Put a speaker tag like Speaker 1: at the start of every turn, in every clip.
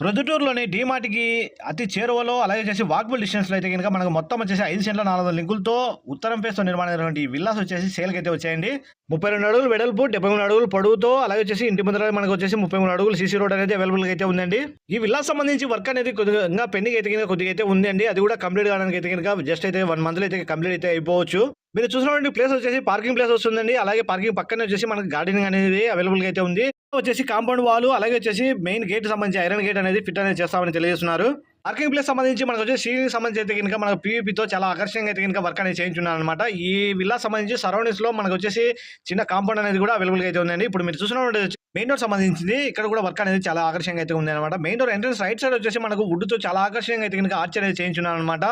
Speaker 1: ప్రొద్దుటూరులోని డీమార్ట్కి అతి చేరువలో అలాగే చేసి వాక్బుల్ డిస్టెన్స్లో అయితే కనుక మనకు మొత్తం వచ్చేసి ఐదు సెంట్ల నాలుగు వందల లింకులతో ఉత్తరం ఫేస్తో నిర్మాణం ఈ విల్లాస్ వచ్చేసి సేల్కి అయితే వచ్చాయండి. ముప్పై రెండు అడుగులు వెడల్పు డెబ్బై మూడు అడుగులు పొడవుతో అలాగే వచ్చేసి ఇంటి ముందర మనకు వచ్చేసి ముప్పై మూడు అడుగులు సీసీ రోడ్ అనేది అవైలబుల్గా అయితే ఉందండి. ఈ విల్లాస్ సంబంధించి వర్క్ అనేది కొద్దిగా పెండింగ్ అయితే కనుక కొద్దిగా అయితే ఉందండి. అది కూడా కంప్లీట్ కావడానికి అయితే కనుక జస్ట్ అయితే వన్ మంత్లో అయితే కంప్లీట్ అయితే అయిపోవచ్చు. మీరు చూసినటువంటి ప్లేస్ వచ్చేసి పార్కింగ్ ప్లేస్ వస్తుందండి. అలాగే పార్కింగ్ పక్కనే వచ్చేసి మనకి గార్డెనింగ్ అనేది అవైలబుల్గా అయితే ఉంది. వచ్చేసి కాంపౌండ్ వాల్ అలాగే వచ్చేసి మెయిన్ గేట్ సంబంధించి ఐరన్ గేట్ అనేది ఫిట్ అనేది చేస్తామని తెలియజేస్తున్నారు. పార్కింగ్ ప్లేస్ సంబంధించి మనకు వచ్చి సీలింగ్ సంబంధించి అయితే కనుక మనకు పీవీపీతో చాలా ఆకర్షణంగా అయితే కనుక వర్క్ అనేది చేయించున్నాను అనమాట ఈ విల్లా సంబంధించి సరౌండింగ్స్లో మనకు వచ్చేసి చిన్న కాంపౌండ్ అనేది కూడా అవైలబుల్గా అయితే ఉందండి. ఇప్పుడు మీరు చూసినటువంటి మెయిన్ డోర్ సంబంధించింది. ఇక్కడ కూడా వర్క్ అనేది చాలా ఆకర్షణంగా అయితే ఉంది అనమాట main door entrance right side వచ్చేసి మనకు వుడ్తో చాలా ఆకర్షణంగా అయితే కనుక ఆర్చ్ అనేది చేయించున్నాను అనమాట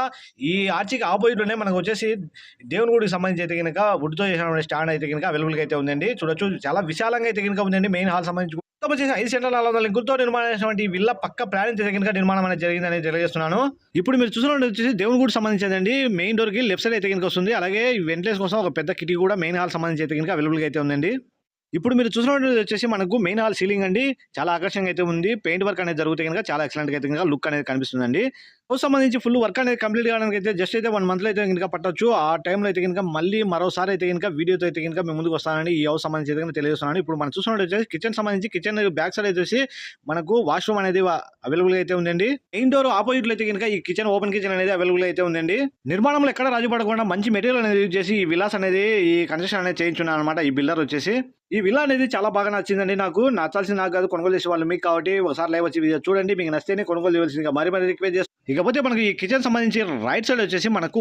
Speaker 1: ఈ ఆర్చికి ఆపోజిట్లోనే మనకు వచ్చేసి దేవుని గుడికి సంబంధించి అయితే కనుక వుడ్తో చేసిన స్టాండ్ అయితే కనుక అవైలబుల్గా అయితే ఉందండి. చూడొచ్చు. చాలా విశాలంగా అయితే కనుక ఉందండి మెయిన్ హాల్ సంబంధించి మొత్తం వచ్చేసి ఐదు సెంటర్ నాలుగు వందల లింకులతో నిర్మాణం చేసినటువంటి విల్ల పక్క ప్లానింగ్ కనుక నిర్మాణం అనేది జరిగిందని తెలియజేస్తున్నాను. ఇప్పుడు మీరు చూసినట్టు వచ్చేసి దేవుని గుడి సంబంధించిందండి మెయిన్ డోర్కి లెఫ్ట్ సైడ్ అయితే కనుక వస్తుంది. అలాగే వెంటిలేషన్ కోసం ఒక పెద్ద కిటికీ కూడా మెయిన్ హాల్ సంబంధించి అయితే కనుక అవైలబుల్గా అయితే ఉందండి. ఇప్పుడు మీరు చూసినట్టు వచ్చేసి మనకు మెయిన్ హాల్ సీలింగ్ అండి. చాలా ఆకర్షణంగా అయితే ఉంది. పెయింట్ వర్క్ అనేది జరుగుతుంది కనుక చాలా ఎక్సలెంట్గా అయితే కనుక లుక్ అనేది కనిపిస్తుందండి. హౌస్ సంబంధించి ఫుల్ వర్క్ అనేది కంప్లీట్ కావడానికి అయితే జస్ట్ అయితే వన్ మంత్లో అయితే కనుక పట్టొచ్చు. ఆ టైంలో అయితే కనుక మళ్ళీ మరోసారి అయితే కనుక వీడియోతో అయితే కనుక మేము ముందుకు వస్తానండి. ఈ హౌస్ సంబంధించి అయితే కనుక తెలియజేస్తున్నాను. ఇప్పుడు మనం చూసినట్టు వచ్చేసి కిచెన్ సంబంధించి కిచెన్ బ్యాక్ సైడ్ వచ్చేసి మనకు వాష్రూమ్ అనేది అవైలబుల్ అయితే ఉందండి. మెయిన్ డోర్ ఆపోజిట్లో అయితే కనుక ఈ కిచెన్ ఓపెన్ కిచెన్ అనేది అవైలబుల్ అయితే ఉందండి. నిర్మాణంలో ఎక్కడ రాజు పడకుండా మంచి మెటీరియల్ అనేది యూజ్ చేసి ఈ విలాస్ అనేది ఈ కన్స్ట్రక్షన్ అనేది చేయించున్నాను అనమాట ఈ బిల్డర్ వచ్చేసి. ఈ విలా అనేది చాలా బాగా నచ్చిందండి నాకు. నచ్చాల్సింది నాకు కాదు కొనుగోలు చేసే వాళ్ళు మీకు కాబట్టి ఒకసారి లైవ్ వచ్చి చూడండి. మీకు నచ్చితేనే కొనుగోలు చేయవలసిందిగా మరి మరి రిక్వెస్ట్ చేస్తాను ఇకపోతే మనకి ఈ కిచెన్ సంబంధించి రైట్ సైడ్ వచ్చేసి మనకు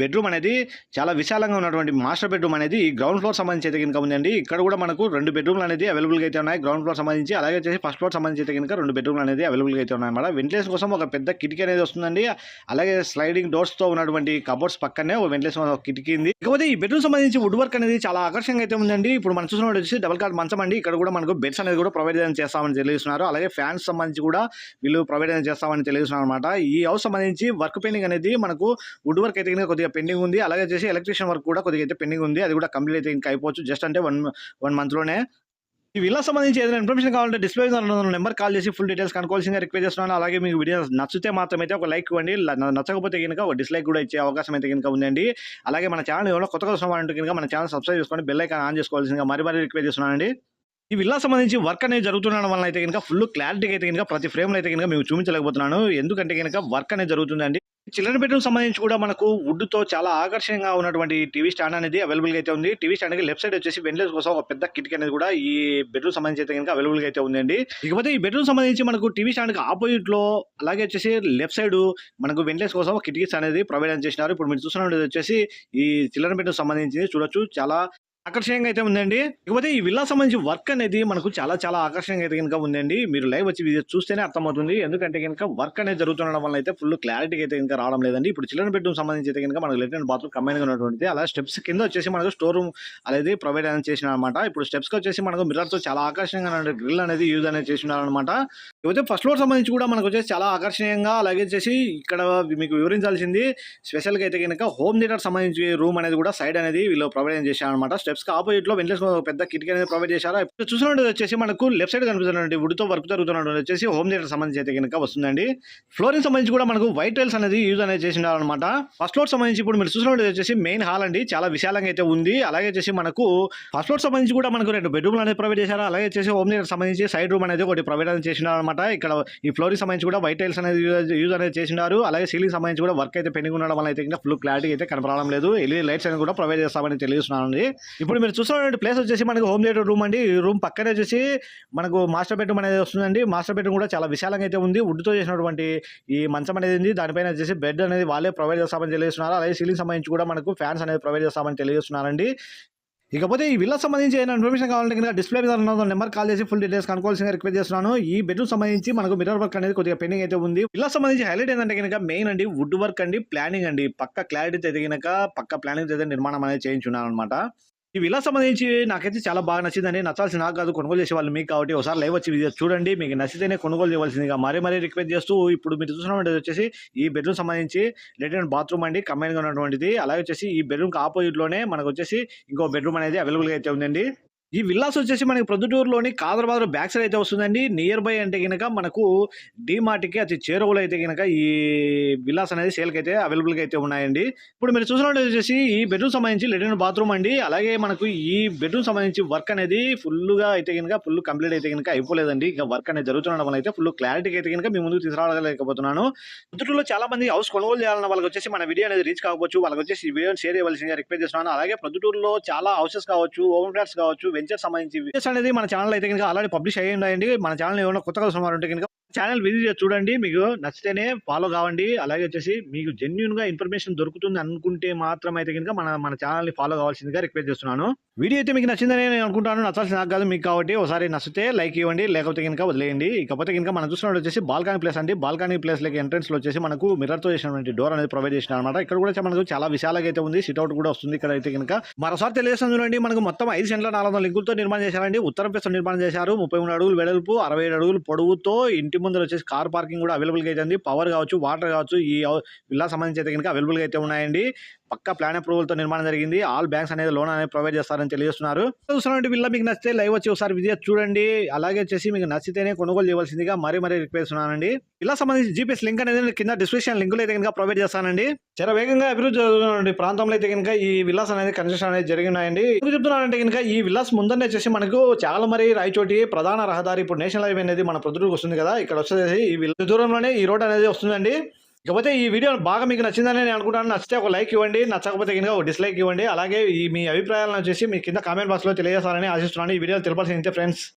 Speaker 1: బెడ్రూమ్ అనేది చాలా విశాలంగా ఉన్నటువంటి మాస్టర్ బెడ్రూమ్ అనేది గ్రౌండ్ ఫ్లోర్ సంబంధించి అయితే కనుక ఉందండి. ఇక్కడ కూడా మనకు రెండు బెడ్రూమ్లు అనేది అవైలబుల్ అయితే ఉన్నాయి. గ్రౌండ్ ఫ్లోర్ సంబంధించి అలాగే వచ్చేసి ఫస్ట్ ఫ్లోర్ సంబంధించి అయితే కనుక రెండు బెడ్రూమ్లు అనేది అవైలబుల్ అయితే ఉన్నాయి అన్నమాట. వెంటిలేషన్ కోసం ఒక పెద్ద కిటికీ అనేది వస్తుందండి. అలాగే స్లైడింగ్ డోర్స్తో ఉన్నటువంటి కబోర్డ్స్ పక్కనే ఒక వెంటిలేషన్ ఒక కిటికీ ఉంది. ఇకపోతే ఈ బెడ్రూమ్ సంబంధించి వుడ్ వర్క్ అనేది చాలా ఆకర్షణగా అయితే ఉందండి. ఇప్పుడు మనం చూసినప్పుడు వచ్చేసి డబల్ కార్డ్ మంచం అండి. ఇక్కడ కూడా మనకు బెడ్స్ అనేది కూడా ప్రొవైడ్ చేస్తామని తెలియజేస్తున్నారు. అలాగే ఫ్యాన్స్ సంబంధించి కూడా వీళ్ళు ప్రొవైడ్ చేస్తామని తెలియజేస్తున్నారు అనమాట ఈ హౌస్ సంబంధించి వర్క్ పెండింగ్ అనేది మనకు వుడ్ వర్క్ అయితే కనుక కొద్దిగా పెండింగ్ ఉంది. అలాగే చేసి ఎలక్ట్రిషియన్ వర్క్ కూడా కొద్దిగా అయితే పెండింగ్ ఉంది. అది కూడా కంప్లీట్ అయితే ఇంకా అయిపోవచ్చు. జస్ట్ అంటే వన్ వన్ మంత్లోనే. ఈ విల్లా సంబంధించి ఏదైనా ఇన్ఫర్మేషన్ కావాలంటే డిస్ప్లే నెంబర్ కాల్ చేసి ఫుల్ డీటెయిల్స్ కనుకోవాల్సిందిగా రిక్వెస్ట్ చేస్తున్నాను. అలాగే మీకు వీడియో నచ్చితే మాత్రమైతే ఒక లైక్ ఇవ్వండి. నచ్చకపోతే కనుక ఒక డిస్లైక్ కూడా ఇచ్చే అవకాశం అయితే కనుక ఉందండి. అలాగే మన ఛానల్ ఎవరో కొత్తగా వస్తున్నామంటే కనుక మన ఛానల్ సబ్స్క్రైబ్ చేసుకొని బెల్ ఐకాన్ ఆన్ చేసుకోవాల్సిందిగా మరి మరీ రిక్వెస్ట్ చేస్తున్నానండి. ఈ విల్లా సంబంధించి వర్క్ అనేది జరుగుతుండడం వల్ల అయితే కనుక ఫుల్ క్లారిటీగా అయితే కనుక ప్రతి ఫ్రేమ్లో అయితే కనుక మేము చూపించలేకపోతున్నాను. ఎందుకంటే కనుక వర్క్ అనేది జరుగుతుందండి చిల్డ్రన్ బెడ్రూమ్ సంబంధించి కూడా మనకు వుడ్తో చాలా ఆకర్షణీయంగా ఉన్నటువంటి టీవీ స్టాండ్ అనేది అవైలబుల్గా అయితే ఉంది. టీవీ స్టాండ్కి లెఫ్ట్ సైడ్ వచ్చేసి వెంటిలేషన్ కోసం ఒక పెద్ద కిటికీ అనేది కూడా ఈ బెడ్రూమ్ సంబంధించి అయితే కనుక అవైలబుల్ అయితే ఉందండి ఇకపోతే ఈ బెడ్రూమ్ సంబంధించి మనకు టీవీ స్టాండ్కి ఆపోజిట్లో అలాగే వచ్చేసి లెఫ్ట్ సైడ్ మనకు వెంటిలేషన్ కోసం కిటికీస్ అనేది ప్రొవైడ్ చేసినారు ఇప్పుడు మీరు చూస్తున్నది వచ్చేసి ఈ చిల్డ్రన్ బెడ్రూమ్ సంబంధించి చూడొచ్చు. చాలా ఆకర్షణీయంగా అయితే ఉందండి. ఇకపోతే ఈ విల్లా సంబంధించి వర్క్ అనేది మనకు చాలా చాలా ఆకర్షణీయంగా అయితే కనుక ఉందండి. మీరు లైవ్ వచ్చి వీడియో చూస్తేనే అర్థమవుతుంది. ఎందుకంటే కనుక వర్క్ అనేది జరుగుతుండడం వల్ల అయితే ఫుల్ క్లారిటీ అయితే కనుక రావడం లేదండి. ఇప్పుడు చిల్డ్రన్ బెడ్రూమ్ సంబంధించి అయితే కనుక మనకు లెఫ్ట్ అండ్ బాత్రూమ్ కంబైన్ ఉన్నటువంటి అలా స్టెప్స్ కింద వచ్చేసి మనకు స్టోర్ రూమ్ అనేది ప్రొవైడ్ అనేది చేసిన అనమాట ఇప్పుడు స్టెప్స్కి వచ్చేసి మనకు మిర్రర్తో చాలా ఆకర్షణీయంగా గ్రిల్ అనేది యూజ్ అనేది చేసినారనమాట ఇకపోతే ఫస్ట్ ఫ్లోర్ సంబంధించి కూడా మనకు వచ్చేసి చాలా ఆకర్షణీయంగా అలాగే వచ్చేసి ఇక్కడ మీకు వివరించాల్సింది స్పెషల్గా అయితే కనుక హోమ్ థియేటర్ సంబంధించి రూమ్ అనేది కూడా సైడ్ అనేది వీళ్ళు ప్రొవైడ్ చేశారు అనమాట స్టెప్స్ కి ఆపోజిట్లో వెంటిలేషన్ పెద్ద కిటికీ అనేది ప్రొవైడ్ చేశారు? ఇప్పుడు చూసినట్టు వచ్చేసి మనకు లెఫ్ట్ సైడ్ కనిపిస్తున్నటువంటి wood తో వర్క్ జరుగుతున్నట్టు వచ్చేసి హోమ్ థియేటర్ సంబంధించి అయితే కనుక వస్తుందండి. ఫ్లోరింగ్ సంబంధించి కూడా మనకు వైట్ టైల్స్ అనేది యూజ్ అనేది చేసినారు ఫస్ట్ ఫ్లోర్ సంబంధించి ఇప్పుడు మీరు చూసినట్టు వచ్చేసి మెయిన్ హాల్ అండి చాలా విశాలంగా అయితే ఉంది. అలాగే వచ్చేసి మనకు ఫస్ట్ ఫ్లోర్ సంబంధించి కూడా మనకు రెండు బెడ్రూమ్లు అనేది ప్రొవైడ్ చేశారు. అలాగే వచ్చేసి హోమ్ థియేటర్ సంబంధించి సైడ్ రూమ్ అనేది ఒకటి ప్రొవైడ్ అనేది చేసినారనమాట ఇక్కడ ఈ ఫ్లోరింగ్ సంబంధించి కూడా వైట్ టైల్స్ అనేది యూజ్ అనేది చేసినారు అలాగే సీలింగ్ సంబంధించి కూడా వర్క్ అయితే పెండింగ్ ఉండడం వల్ల అయితే ఇంకా ఫుల్ క్లారిటీ అయితే కనపడడం లేదు. ఎల్ఈడి లైట్స్ అనేది కూడా ప్రొవైడ్ చేస్తామని తెలియజేస్తున్నాను ఇప్పుడు మీరు చూస్తున్నటువంటి ప్లేస్ వచ్చేసి మనకు హోమ్ థియేటర్ రూమ్ అండి. ఈ రూమ్ పక్కనే వచ్చేసి మనకు మాస్టర్ బెడ్రూమ్ అనేది వస్తుందండి. మాస్టర్ బెడ్రూమ్ కూడా చాలా విశాలంగా అయితే ఉంది. వుడ్తో చేసినటువంటి ఈ మంచం అనేది ఉంది. దానిపైన వచ్చేసి బెడ్ అనేది వాళ్ళే ప్రొవైడ్ చేస్తామని తెలియజేస్తున్నారు. అలాగే సీలింగ్ సంబంధించి కూడా మనకు ఫ్యాన్స్ అనేది ప్రొవైడ్ చేస్తామని తెలియజేస్తున్నారండి. ఇకపోతే ఈ విల్లా సంబంధించి ఏమైనా ఇన్ఫర్మేషన్ కావాలంటే కనుక డిస్ప్లే మీద ఉన్న నెంబర్ కాల్ చేసి ఫుల్ డీటెయిల్స్ కనుకోవాల్సిందిగా రిక్వెస్ట్ చేస్తున్నాను. ఈ బెడ్రూమ్ సంబంధించి మనకు మిర్రర్ వర్క్ అనేది కొద్దిగా పెండింగ్ అయితే ఉంది. విల్లా సంబంధించి హైలైట్ ఏంటంటే కనుక మెయిన్ అండి వుడ్ వర్క్ అండి ప్లానింగ్ అండి. పక్క క్లారిటీ అయితే పక్క ప్లానింగ్ అయితే నిర్మాణం అనేది చేయించున్నాను అనమాట ఈ విలా సంబంధించి నాకైతే చాలా బాగా నచ్చిందని నచ్చాల్సి నాకు కాదు కొనుగోలు చేసే వాళ్ళు మీకు కాబట్టి ఒకసారి లైవ్ వచ్చి చూడండి. మీకు నచ్చితేనే కొనుగోలు చేయవలసిందిగా మరీ మరీ రిక్వెస్ట్ చేస్తూ ఇప్పుడు మీరు చూసినటువంటి వచ్చేసి ఈ బెడ్రూమ్ సంబంధించి లెటర్ బాత్రూమ్ అండి కంబైన్గా ఉన్నటువంటిది. అలాగే వచ్చేసి ఈ బెడ్రూమ్కి ఆపోజిట్లోనే మనకు వచ్చేసి ఇంకో బెడ్రూమ్ అనేది అవైలబుల్గా అయితే ఉందండి. ఈ విల్లాస్ వచ్చేసి మనకి ప్రొద్దుటూరులోని కాదర్బాద్ బ్యాక్ సైడ్ అయితే వస్తుందండి. నియర్ బై అంటే కనుక మనకు కి అతి చేరువలో అయితే కనుక ఈ విల్లాస్ అనేది సేల్కి అయితే అవైలబుల్గా అయితే ఉన్నాయండి. ఇప్పుడు మీరు చూసినట్టు వచ్చేసి ఈ బెడ్రూమ్ సంబంధించి లెటిన్ బాత్రూమ్ అండి. అలాగే మనకు ఈ బెడ్రూమ్ సంబంధించి వర్క్ అనేది ఫుల్గా అయితే కనుక ఫుల్ కంప్లీట్ అయితే కనుక అయిపోలేదండి. ఇంకా వర్క్ అనేది జరుగుతుండడం వల్ల అయితే ఫుల్ క్లారిటీకి అయితే కనుక మీ ముందుకు తీసుకురావలేకపోతున్నాను ప్రొద్దుటూరులో చాలా మంది హౌస్ కొనుగోలు చేయాలన్న వాళ్ళకి వచ్చేసి మన వీడియో అనేది రీచ్ కావచ్చు వాళ్ళకి వచ్చేసి ఈ వీడియో షేర్ చేయవలసిందిగా రిక్వెస్ట్ చేస్తున్నాను. అలాగే ప్రొద్దుటూరులో చాలా హౌసెస్ కావచ్చు ఓపెన్ ఫ్లాట్స్ కావచ్చు వెంచర్ సంబంధించి వీడియోస్ అనేది మన ఛానల్ అయితే కనుక ఆల్రెడీ పబ్లిష్ అయ్యిందండి మన ఛానల్ ఏమైనా కొత్తగా సుమారు ఉంటే కనుక ఛానల్ విజిట్ చేసి చూడండి. మీకు నచ్చితేనే ఫాలో కావండి. అలాగే వచ్చేసి మీకు జెన్యున్గా ఇన్ఫర్మేషన్ దొరుకుతుంది అనుకుంటే మాత్రం అయితే కనుక మన మన ఛానల్ని ఫాలో కావాల్సిందిగా రిక్వెస్ట్ చేస్తున్నాను. వీడియో అయితే మీకు నచ్చిందని నేను అనుకుంటాను. నచ్చాల్సి నాకు కాదు మీకు కాబట్టి ఒకసారి నచ్చితే లైక్ ఇవ్వండి. లేకపోతే కనుక వదిలేయండి. ఇకపోతే కనుక మనం చూసినట్టు వచ్చేసి బాల్కనీ ప్లేస్ అండి. బాల్కనీ ప్లేస్ లకి ఎంట్రన్స్లో వచ్చేసి మనకు మిర్రర్తో చేసినటువంటి డోర్ అనేది ప్రొవైడ్ చేసిన అనమాట ఇక్కడ కూడా మనకు చాలా విశాలంగా అయితే ఉంది. సిట్అవుట్ కూడా వస్తుంది ఇక్కడ అయితే కనుక మరోసారి తెలియజేస్తుంది చూడండి. మనకు మొత్తం ఐదు సెంట్ల నాలుగు వందల లింకులతో నిర్మాణం చేశారండి. ఉత్తరం ప్లేస్ నిర్మాణం చేశారు. ముప్పై మూడు అడుగులు వెడల్పు అరవై అడుగులు పొడవుతో ఇంటి ముందర వచ్చేసి కార్ పార్కింగ్ కూడా అవైలబుల్గా అయితే ఉంది. పవర్ కావచ్చు వాటర్ కావచ్చు ఈ విల్లా సంబంధించి అయితే కనుక అవైలబుల్గా అయితే ఉన్నాయండి. పక్క ప్లాన్ అప్రూవల్తో నిర్మాణం జరిగింది. ఆల్ బ్యాంక్స్ అనేది లోన్ అనేది ప్రొవైడ్ చేస్తారని తెలియజేస్తున్నారు. చూస్తున్నటువంటి విల్లా మీకు నచ్చితే లైవ్ వచ్చి ఒకసారి విజిట్ చూడండి. అలాగే వచ్చేసి మీకు నచ్చితేనే కొనుగోలు చేయవలసిందిగా మరీ మరీ రిక్వెస్ట్ ఉన్నానండి ఇలా సంబంధించి జీపీఎస్ లింక్ అనేది కింద డిస్క్రిప్షన్ లింకులు అయితే కనుక ప్రొవైడ్ చేస్తానండి. చాలా వేగంగా అభివృద్ధి జరుగుతున్న ప్రాంతంలో అయితే కనుక ఈ విల్లాస్ అనేది కన్స్ట్రక్షన్ అనేది జరిగినాయండి. ఎందుకు చెప్తున్నానంటే కనుక ఈ విల్లాస్ ముందనే వచ్చేసి మనకు చాలా మరి రాయచోటి ప్రధాన రహదారి ఇప్పుడు నేషనల్ హైవే అనేది మన ప్రొద్దుకు వస్తుంది కదా. ఇక్కడ వచ్చేసి ఈ దూరంలోనే ఈ రోడ్ అనేది వస్తుందండి. ఇకపోతే ఈ వీడియో బాగా మీకు నచ్చిందని నేను అనుకుంటాను నచ్చితే ఒక లైక్ ఇవ్వండి. నచ్చకపోతే కనుక ఒక డిస్లైక్ ఇవ్వండి. అలాగే ఈ మీ అభిప్రాయాలను వచ్చేసి మీ కింద కామెంట్ బాక్స్లో తెలియజేస్తారని ఆశిస్తున్నాను. ఈ వీడియో తెలపాల్సింది ఫ్రెండ్స్.